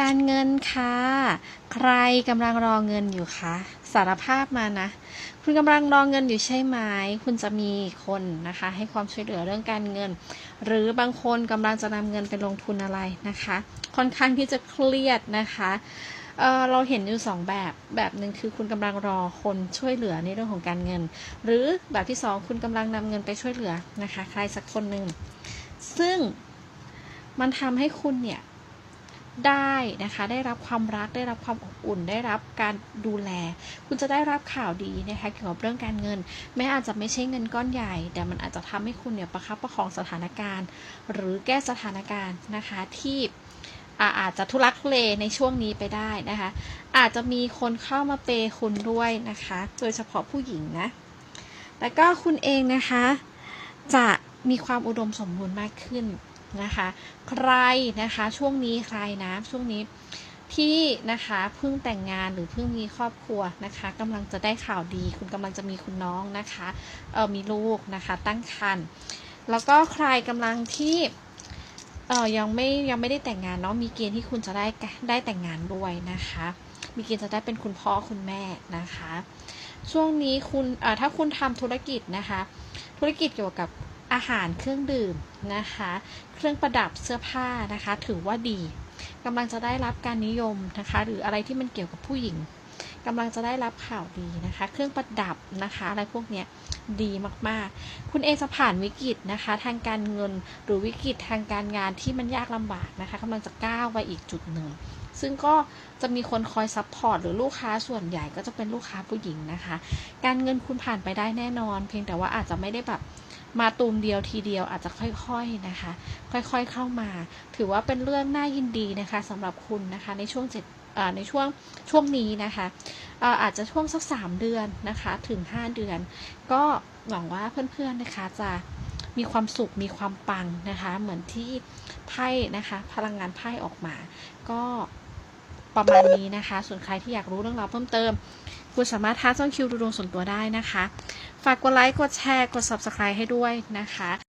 การเงินค่ะ ใครกำลังรอเงินอยู่คะ สารภาพมานะ คุณกำลังรอเงินอยู่ใช่ไหม คุณจะมีคนนะคะ ให้ความช่วยเหลือเรื่องการเงิน หรือบางคนกำลังจะนำเงินไปลงทุนอะไรนะคะ ค่อนข้างที่จะเครียดนะคะเออเราเห็นอยู่สองแบบ แบบหนึ่งคือคุณกำลังรอคนช่วยเหลือในเรื่องของการเงิน หรือแบบที่สองคุณกำลังนำเงินไปช่วยเหลือนะคะ ใครสักคนหนึ่ง ซึ่งมันทำให้คุณเนี่ย ได้นะคะ ได้รับความรักได้รับความอบอุ่น ได้รับการดูแล คุณจะได้รับข่าวดีนะคะเกี่ยวกับเรื่องการเงิน แม้อาจจะไม่ใช่เงินก้อนใหญ่ แต่มันอาจจะทำให้คุณเนี่ยประคับประคองสถานการณ์ หรือแก้สถานการณ์นะคะที่อาอาจจะทุลักทุเลในช่วงนี้ไปได้นะคะ อาจจะมีคนเข้ามาเปย์คุณด้วยนะคะ โดยเฉพาะผู้หญิงนะ แล้วก็คุณเองนะคะ จะมีความอุดมสมบูรณ์มากขึ้น นะคะ ใครนะคะช่วงนี้ใครนะช่วงนี้ที่นะคะเพิ่งแต่งงานหรือเพิ่งมีครอบครัวนะคะกำลังจะได้ข่าวดี คุณกำลังจะมีคุณน้องนะคะเออมีลูกนะคะตั้งครรภ์แล้วก็ใครกำลังที่เออยังไม่ยังไม่ได้แต่งงานเนาะมีเกณฑ์ที่คุณจะได้ได้แต่งงานด้วยนะคะ มีเกณฑ์จะได้เป็นคุณพ่อคุณแม่นะคะ ช่วงนี้คุณเออถ้าคุณทำธุรกิจนะคะ ธุรกิจเกี่ยวกับ อาหารเครื่องดื่มนะคะ เครื่องประดับเสื้อผ้านะคะ ถือว่าดีกำลังจะได้รับการนิยมนะคะ หรืออะไรที่มันเกี่ยวกับผู้หญิงกำลังจะได้รับข่าวดีนะคะ เครื่องประดับนะคะอะไรพวกเนี้ยดีมากๆ คุณเอจะผ่านวิกฤตนะคะ ทางการเงินหรือวิกฤตทางการงานที่มันยากลำบากนะคะกำลังจะก้าวไปอีกจุดหนึ่ง ซึ่งก็จะมีคนคอยซัพพอร์ตหรือลูกค้าส่วนใหญ่ก็จะเป็นลูกค้าผู้หญิงนะคะ การเงินคุณผ่านไปได้แน่นอน เพียงแต่ว่าอาจจะไม่ได้แบบ มาตูมเดียวทีเดียวอาจจะค่อยๆนะคะ ค่อยๆเข้ามา ถือว่าเป็นเรื่องน่ายินดีนะคะสำหรับคุณนะคะในช่วงเจ็ดในช่วงช่วงนี้นะคะอาอาจจะช่วงสักสามเดือนนะคะถึงห้าเดือน ก็หวังว่าเพื่อนๆนะคะจะมีความสุขมีความปังนะคะ เหมือนที่ไพ่นะคะ พลังงานไพ่ออกมา ก็ประมาณนี้นะคะ ส่วนใครที่อยากรู้เรื่องราวเพิ่มเติม คุณสามารถท้าช่องคิวดูดวงส่วนตัวได้นะคะ ฝากกดไลค์ กดแชร์ กด subscribe ให้ด้วยนะคะ